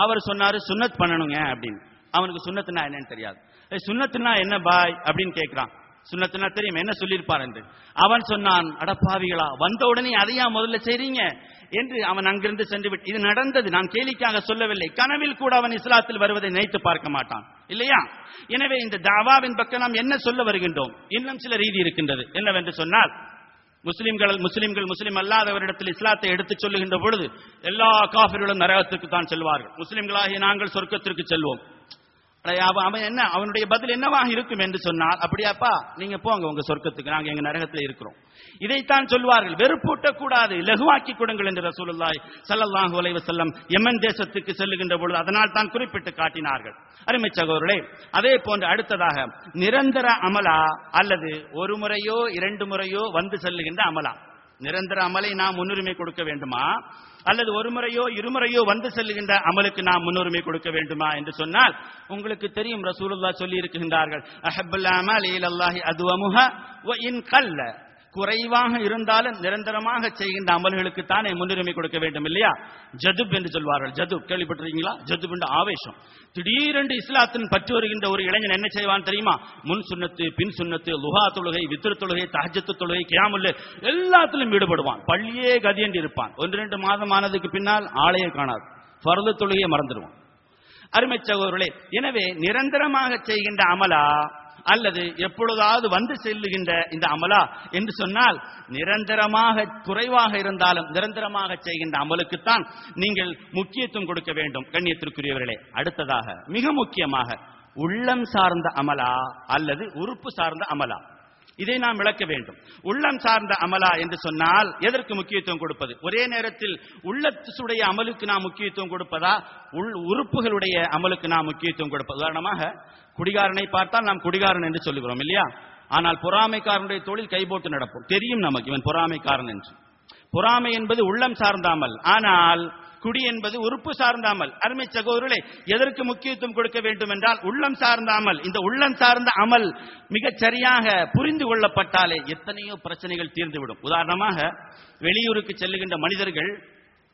அவர் சொன்னாரு சுன்னத் பண்ணணுங்க அப்படின்னு. அவனுக்கு சுண்ணத்துனா என்னன்னு தெரியாது. சுண்ணத்துனா என்ன பாய்? அப்படின்னு கேட்கிறான் சுன்னத்துனா தெரியும். என்ன சொல்லியிருப்பார்? என்று. அவன் சொன்னான் அடப்பாவிகளா வந்த உடனே அதையா முதல்ல செய்றீங்க? என்று அவன் அங்கிருந்து சென்று விட்டு இது நடந்தது. நான் கேலிக்காக சொல்லவில்லை. கனவில் கூட அவன் இஸ்லாத்தில் வருவதை நினைத்து பார்க்க மாட்டான். இல்லையா? எனவே இந்த தாவாவின் பக்கம் நாம் என்ன சொல்ல வருகின்றோம்? இன்னும் சில ரீதி இருக்கின்றது. என்னவென்று சொன்னால் முஸ்லிம்கள் முஸ்லிம்கள் முஸ்லிம் அல்லாதவரிடத்தில் இஸ்லாத்தை எடுத்துச் சொல்லுகின்ற பொழுது எல்லா காபிர்களும் நரகத்திற்கு தான் செல்வார்கள். முஸ்லிம்களாகிய நாங்கள் சொர்க்கத்திற்கு செல்வோம். அவன் என்ன அவனுடைய பதில் என்னவாக இருக்கும் என்று சொன்னால் அப்படியாப்பா நீங்க போங்க உங்க சொர்க்கத்துக்கு நாங்க எங்க நரகத்தில் இருக்கிறோம். இதைத்தான் சொல்வார்கள். வெறுப்பூட்டக்கூடாது லகுவாக்கி கொடுங்கள் என்று ரசூலுல்லாய் சல்லல்லாஹு அலைஹி செல்லம் எம்மன் தேசத்துக்கு செல்லுகின்ற பொழுது அதனால் தான் குறிப்பிட்டு காட்டினார்கள். அருமை சகோதரே அதே போன்று அடுத்ததாக நிரந்தர அமலா அல்லது ஒரு முறையோ இரண்டு முறையோ வந்து செல்லுகின்ற அமலா. நிரந்தர அமலை நாம் முன்னுரிமை கொடுக்க வேண்டுமா? அல்லது ஒரு முறையோ இருமுறையோ வந்து செல்லுகின்ற அமலுக்கு நாம் முன்னுரிமை கொடுக்க வேண்டுமா என்று சொன்னால் உங்களுக்கு தெரியும் ரசூலுல்லா சொல்லி இருக்கின்றார்கள் அஹபுல்லாமல் அமல் இலல்லாஹி இன் கல்ல. குறைவாக இருந்தாலும் நிரந்தரமாக செய்கின்ற அமல்களுக்கு தானே முன்னுரிமை கொடுக்க வேண்டும் இல்லையா? ஜதுப் என்று சொல்வார்கள். ஜதுப் கேள்விப்பட்டிருக்கீங்களா? ஜதுப் என்ற ஆவேசம். திடீரென்று இஸ்லாத்தின் பற்றி வருகின்ற ஒரு இளைஞன் என்ன செய்வான் தெரியுமா? முன் சுண்ணத்து பின் சுண்ணத்து லுஹா தொழுகை வித்திரு தொழுகை தஹஜத்து தொழுகை கியாமுல்லு எல்லாத்திலும் ஈடுபடுவான். பள்ளியே கதி என்று இருப்பான். ஒன்று ரெண்டு மாதம் ஆனதுக்கு பின்னால் ஆளையே காணாது. பரத தொழுகையை மறந்துடுவான். அருமை சகோதரர்களே எனவே நிரந்தரமாக செய்கின்ற அமலா அல்லது எப்பொழுதாவது வந்து செல்லுகின்ற இந்த அமலா என்று சொன்னால் நிரந்தரமாக குறைவாக இருந்தாலும் நிரந்தரமாக செய்கின்ற அமலுக்குத்தான் நீங்கள் முக்கியத்துவம் கொடுக்க வேண்டும் கண்ணியத்திற்குரியவர்களே. அடுத்ததாக மிக முக்கியமாக உள்ளம் சார்ந்த அமலா அல்லது உறுப்பு சார்ந்த அமலா. இதை நாம் விளக்க வேண்டும். உள்ளம் சார்ந்த அமலா என்று சொன்னால் எதற்கு முக்கியத்துவம் கொடுப்பது? ஒரே நேரத்தில் உள்ளத்துடைய அமலுக்கு நாம் முக்கியத்துவம் கொடுப்பதா? உள் உறுப்புகளுடைய அமலுக்கு நாம் முக்கியத்துவம் கொடுப்பது. உதாரணமாக குடிகாரனை பார்த்தால் நாம் குடிகாரன் என்று சொல்லுகிறோம் இல்லையா? ஆனால் பொறாமைக்காரனுடைய தொழில் கைபோட்டு நடப்போம். தெரியும் நமக்கு இவன் பொறாமைக்காரன் என்று. பொறாமை என்பது உள்ளம் சார்ந்த அமல். ஆனால் குடி என்பது உறுப்பு சார்ந்த அமல் அருமை சகோதரர்களே எதற்கு முக்கியத்துவம் கொடுக்க வேண்டும் என்றால் உள்ளம் சார்ந்த அமல் இந்த உள்ளம் சார்ந்த அமல் மிகச் சரியாக புரிந்து கொள்ளப்பட்டாலே எத்தனையோ பிரச்சனைகள் தீர்ந்துவிடும். உதாரணமாக வெளியூருக்கு செல்லுகின்ற மனிதர்கள்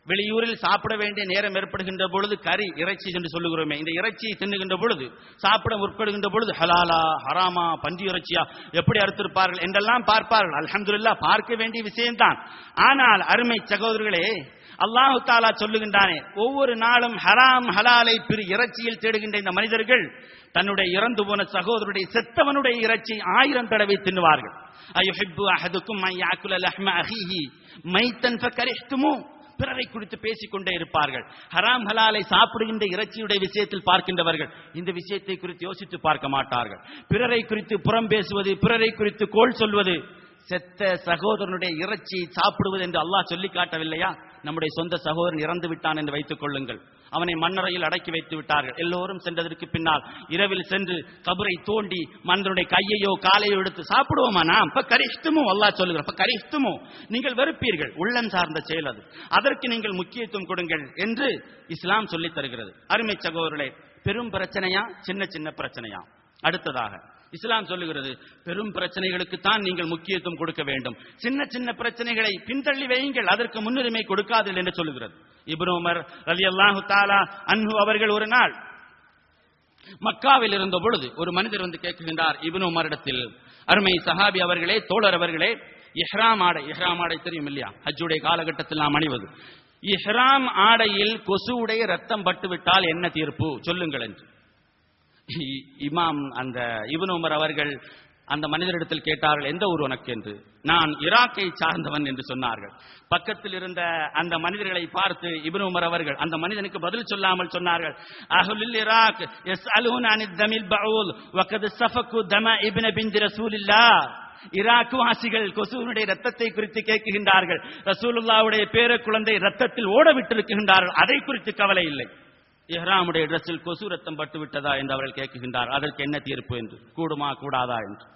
வெளியூரில் சாப்பிட வேண்டிய நேரம் ஏற்படுகின்ற பொழுது கறி இறைச்சி என்று சொல்லுகிறோமே இந்த இறைச்சியை தின்னுகின்ற பொழுது சாப்பிட முற்படுகின்ற பொழுது ஹலாலா ஹராமா பன்றி இறைச்சியா எப்படி அறுத்திருப்பார்கள் என்றெல்லாம் பார்ப்பார்கள். அலமதுல்லா பார்க்க வேண்டிய விஷயம்தான். ஆனால் அருமை சகோதரர்களே அல்லாஹு தாலா சொல்லுகின்றானே ஒவ்வொரு நாளும் ஹராம் ஹலாலை பிரி இறைச்சியில் தேடுகின்ற இந்த மனிதர்கள் தன்னுடைய இறந்து போன சகோதரருடைய செத்தவனுடைய இறைச்சி ஆயிரம் தடவை தின்னுவார்கள். அயுஹிப்பு அஹதுக்கும் அஹீஹி மைத்தன் ஃபகரிஹ்துமு. பிறரை குறித்து பேசிக்கொண்டே இருப்பார்கள். ஹராம் ஹலாலை சாப்பிடுகின்ற இறைச்சியுடைய விஷயத்தில் பார்க்கின்றவர்கள் இந்த விஷயத்தை குறித்து யோசித்து பார்க்க மாட்டார்கள். பிறரை குறித்து புறம் பேசுவது பிறரை குறித்து கோல் சொல்வது செத்த சகோதரனுடைய இறைச்சி சாப்பிடுவது என்று அல்லாஹ் சொல்லி காட்டவில்லையா? நம்முடைய சொந்த சகோதரன் இறந்து விட்டான் என்று வைத்துக் கொள்ளுங்கள். அவனை மண்ணறையில் அடக்கி வைத்து விட்டார்கள். எல்லோரும் சென்றதற்கு பின்னால் இரவில் சென்று கபரை தோண்டி மன்னருடைய கையையோ காலையோ எடுத்து சாப்பிடுவோமா நாம்? இப்ப கரிஷ்டமோ அல்லாஹ் சொல்லுகிறோம் இப்ப கரிஷ்டமோ நீங்கள் வெறுப்பீர்கள். உள்ளம் சார்ந்த செயல் அது. அதற்கு நீங்கள் முக்கியத்துவம் கொடுங்கள் என்று இஸ்லாம் சொல்லித் தருகிறது. அருமை சகோதரர்களே பெரும் பிரச்சனையா? சின்ன சின்ன பிரச்சனையா? அடுத்ததாக இஸ்லாம் சொல்லுகிறது பெரும் பிரச்சனைகளுக்கு தான் நீங்கள் முக்கியத்துவம் கொடுக்க வேண்டும். சின்ன சின்ன பிரச்சனைகளை பின்தள்ளி வையுங்கள். அதற்கு முன்னுரிமை கொடுக்காதீர்கள் என்று சொல்லுகிறது. இப்னு உமர் ரலியல்லாஹு தாலா அன்ஹு அவர்கள் ஒரு நாள் மக்காவில் இருந்த பொழுது ஒரு மனிதர் வந்து கேட்கின்றார் இப்னு உமரிடத்தில் அருமை சஹாபி அவர்களே தோழர் அவர்களே இஹ்ராம் ஆடை இஹ்ராம் ஆடை தெரியும் இல்லையா? ஹஜ்ஜுடைய காலகட்டத்தில் நாம் அணிவது. இஹ்ராம் ஆடையில் கொசுவுடைய ரத்தம் பட்டுவிட்டால் என்ன தீர்ப்பு? சொல்லுங்கள் என்று. இமாம் அந்த இபன் உமர் அவர்கள் அந்த மனிதரிடத்தில் கேட்டார்கள் எந்த ஊர் உனக்கு என்று நான் ஈராக்கை சார்ந்தவன் என்று சொன்னார்கள். பக்கத்தில் இருந்த அந்த மனிதர்களை பார்த்து இபின் உமர் அவர்கள் அந்த மனிதனுக்கு பதில் சொல்லாமல் சொன்னார்கள் அஹ்லுல் இராக் யஸ்அலூன அனி தமில் பவுல் வகத் சஃபகு தம இப்ன ரசூலில்லாஹ். ஈராக் வாசிகள் கொசுவினுடைய ரத்தத்தை குறித்து கேட்கின்றார்கள் ரசூலுல்லாவுடைய பேர குழந்தை ரத்தத்தில் ஓட விட்டிருக்கின்றார்கள் அதை குறித்து கவலை இல்லை. இஹ்ராமுடைய ட்ரெஸ்ஸில் கொசு ரத்தம் பட்டு விட்டதா என்று அவர்கள் கேட்கின்றார் அதற்கு என்ன தீர்ப்பு என்று? கூடுமா கூடாதா என்று.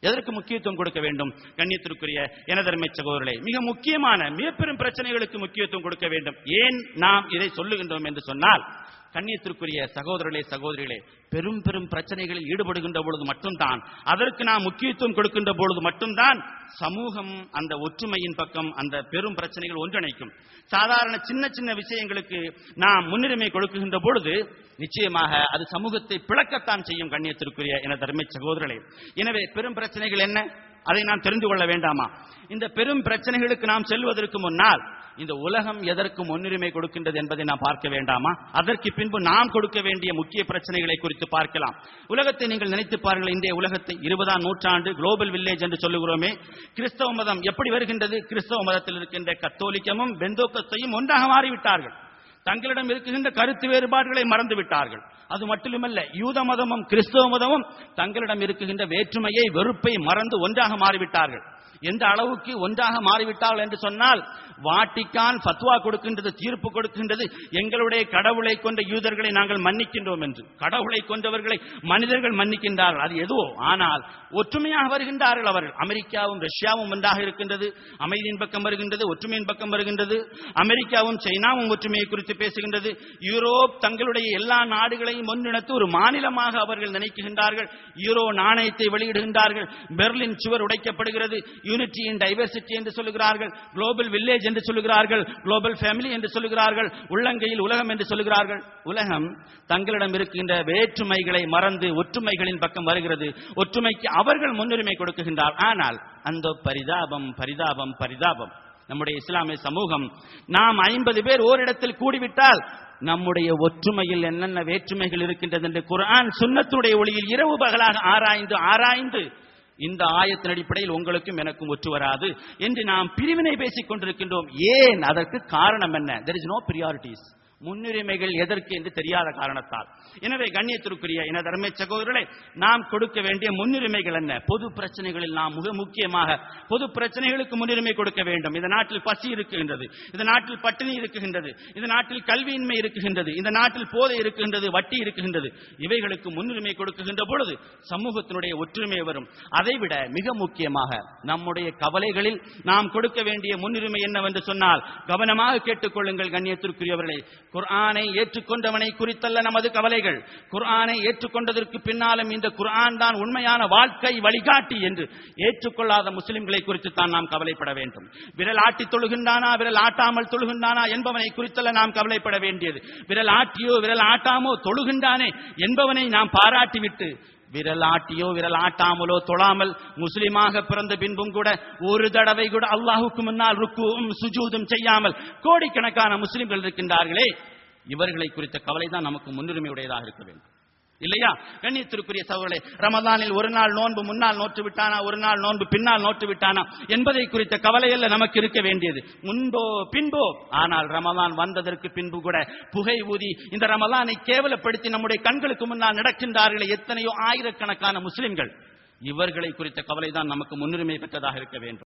எதற்கு முக்கியத்துவம் கொடுக்க வேண்டும்? கண்ணியத்திற்குரிய எனதர்மை சகோதரர்களே மிக முக்கியமான மிக பெரும் பிரச்சனைகளுக்கு முக்கியத்துவம் கொடுக்க வேண்டும். ஏன் நாம் இதை சொல்லுகின்றோம் என்று சொன்னால் கண்ணியத்திற்குரிய சகோதரர்களே சகோதரிகளே பெரும் பெரும் பிரச்சனைகளில் ஈடுபடுகின்ற பொழுது மட்டும்தான் அதற்கு நாம் முக்கியத்துவம் கொடுக்கின்ற பொழுது மட்டும்தான் சமூகம் அந்த ஒற்றுமையின் பக்கம் அந்த பெரும் பிரச்சனைகள் ஒன்றிணைக்கும். சாதாரண சின்ன சின்ன விஷயங்களுக்கு நாம் முன்னுரிமை கொடுக்குகின்ற பொழுது நிச்சயமாக அது சமூகத்தை பிளக்கத்தான் செய்யும் கண்ணியத்திற்குரிய என தர்மை சகோதரர்களே. எனவே பெரும் பிரச்சனைகள் என்ன? அதை நாம் தெரிந்து கொள்ள வேண்டாமா? இந்த பெரும் பிரச்சனைகளுக்கு நாம் செல்வதற்கு முன்னால் இந்த உலகம் எதற்கு முன்னுரிமை கொடுக்கின்றது என்பதை நாம் பார்க்க வேண்டாமா? அதற்கு பின்பு நாம் கொடுக்க வேண்டிய முக்கிய பிரச்சனைகளை குறித்து பார்க்கலாம். உலகத்தை நீங்கள் நினைத்து பாருங்கள் இந்திய உலகத்தை. இருபதாம் நூற்றாண்டு குளோபல் வில்லேஜ் என்று சொல்லுகிறோமே. கிறிஸ்தவ மதம் எப்படி வருகின்றது? கிறிஸ்தவ மதத்தில் இருக்கின்ற கத்தோலிக்கமும் பெந்தோக்கத்தையும் ஒன்றாக மாறிவிட்டார்கள். தங்களிடம் இருக்குகின்ற கருத்து வேறுபாடுகளை மறந்து விட்டார்கள். அது மட்டுமல்ல யூத மதமும் கிறிஸ்தவ மதமும் தங்களிடம் இருக்குகின்ற வேற்றுமையை வெறுப்பை மறந்து ஒன்றாக மாறிவிட்டார்கள். எந்த அளவுக்கு ஒன்றாக மாறிவிட்டார்கள் என்று சொன்னால் வாட்டிக்கான் ஃபத்வா கொடுக்கின்றது தீர்ப்பு கொடுக்கின்றது எங்களுடைய கடவுளை கொண்ட யூதர்களை நாங்கள் மன்னிக்கின்றோம் என்று. கடவுளை கொண்டவர்களை மனிதர்கள் மன்னிக்கின்றார்கள். அது எதுவோ? ஆனால் ஒற்றுமையாக வருகின்றார்கள் அவர்கள். அமெரிக்காவும் ரஷ்யாவும் ஒன்றாக இருக்கின்றது. அமைதியின் பக்கம் வருகின்றது ஒற்றுமையின் பக்கம் வருகின்றது. அமெரிக்காவும் சைனாவும் ஒற்றுமையை குறித்து பேசுகின்றது. யூரோப் தங்களுடைய எல்லா நாடுகளையும் ஒன்றிணைத்து ஒரு மாநிலமாக அவர்கள் நினைக்கின்றார்கள். யூரோ நாணயத்தை வெளியிடுகின்றார்கள். பெர்லின் சுவர் உடைக்கப்படுகிறது. யூனிட்டி இன் டைவர்சிட்டி என்று சொல்லுகிறார்கள் குளோபல் வில்லேஜ் என்று சொல்லுகிறார்கள் குளோபல் ஃபேமிலி என்று சொல்லுகிறார்கள் உள்ளங்கையில் உலகம் என்று சொல்லுகிறார்கள். உலகம் தங்களிடம் இருக்கின்ற வேற்றுமைகளை மறந்து ஒற்றுமைகளின் பக்கம் வருகிறது. ஒற்றுமைக்கு அவர்கள் முன்னுரிமை கொடுக்குகின்றார். ஆனால் அந்த பரிதாபம் பரிதாபம் பரிதாபம். நம்முடைய இஸ்லாமிய சமூகம் நாம் ஐம்பது பேர் ஓரிடத்தில் கூடிவிட்டால் நம்முடைய ஒற்றுமையில் என்னென்ன வேற்றுமைகள் இருக்கின்றது என்று குர்ஆன் சுன்னத்துடைய ஒளியில் இரவு பகலாக ஆராய்ந்து ஆராய்ந்து இந்த ஆயத்தின் அடிப்படையில் உங்களுக்கும் எனக்கும் ஒற்று வராது என்று நாம் பிரிவினை பேசிக் கொண்டிருக்கின்றோம். ஏன்? அதற்கு காரணம் என்ன? தெர் இஸ் நோ பிரியாரிட்டிஸ் முன்னுரிமைகள் எதற்கு என்று தெரியாத காரணத்தால். எனவே கண்ணியத்திற்குரிய இன தர்ம சகோதரர்களை நாம் கொடுக்க வேண்டிய முன்னுரிமைகள் என்ன? பொது பிரச்சனைகளில் நாம் மிக முக்கியமாக பொது பிரச்சனைகளுக்கு முன்னுரிமை கொடுக்க வேண்டும். இந்த நாட்டில் பசி இருக்குகின்றது இந்த நாட்டில் பட்டினி இருக்குகின்றது இந்த நாட்டில் கல்வியின்மை இருக்குகின்றது இந்த நாட்டில் போதை இருக்குகின்றது வட்டி இருக்குகின்றது இவைகளுக்கு முன்னுரிமை கொடுக்குகின்ற பொழுது சமூகத்தினுடைய ஒற்றுமை வரும். அதைவிட மிக முக்கியமாக நம்முடைய கவலைகளில் நாம் கொடுக்க வேண்டிய முன்னுரிமை என்னவென்று சொன்னால் கவனமாக கேட்டுக்கொள்ளுங்கள் கண்ணியத்திற்குரியவர்களை. குர்ஆனை ஏற்றுக்கொண்டவனை குறித்தல்ல நமது கவலைகள். குர்ஆனை ஏற்றுக்கொண்டதற்கு பின்னாலும் இந்த குர்ஆன் தான் உண்மையான வாழ்க்கை வழிகாட்டி என்று ஏற்றுக்கொள்ளாத முஸ்லிம்களை குறித்து தான் நாம் கவலைப்பட வேண்டும். விரல் ஆட்டி தொழுகின்றானா விரல் ஆட்டாமல் தொழுகின்றானா என்பவனை குறித்தல்ல நாம் கவலைப்பட வேண்டியது. விரல் ஆட்டியோ விரல் ஆட்டாமோ தொழுகின்றானே என்பவனை நாம் பாராட்டிவிட்டு விரல் ஆட்டியோ விரல் ஆட்டாமலோ தொழாமல் முஸ்லிமாக பிறந்த பின்பும் கூட ஒரு தடவை கூட அல்லாஹுக்கு முன்னால் ருக்குவும் சுஜூதும் செய்யாமல் கோடிக்கணக்கான முஸ்லிம்கள் இருக்கின்றார்களே. இவர்களை குறித்த கவலை தான் நமக்கு முன்னுரிமை உடையதாக இருக்க வேண்டும். இல்லையா? கண்ணியத்திற்குரிய சகோதரே ரமதானில் ஒரு நாள் நோன்பு முன்னால் நோற்று விட்டானா ஒரு நாள் நோன்பு பின்னால் நோற்று விட்டானா என்பதை குறித்த கவலையல்ல நமக்கு இருக்க வேண்டியது. முன்போ பின்போ ஆனால் ரமதான் வந்ததற்கு பின்பு கூட புகை ஊதி இந்த ரமலானை கேவலப்படுத்தி நம்முடைய கண்களுக்கு முன்னால் நடக்கின்றார்களே எத்தனையோ ஆயிரக்கணக்கான முஸ்லிம்கள். இவர்களை குறித்த கவலைதான் நமக்கு முன்னுரிமை பெற்றதாக இருக்க வேண்டும்.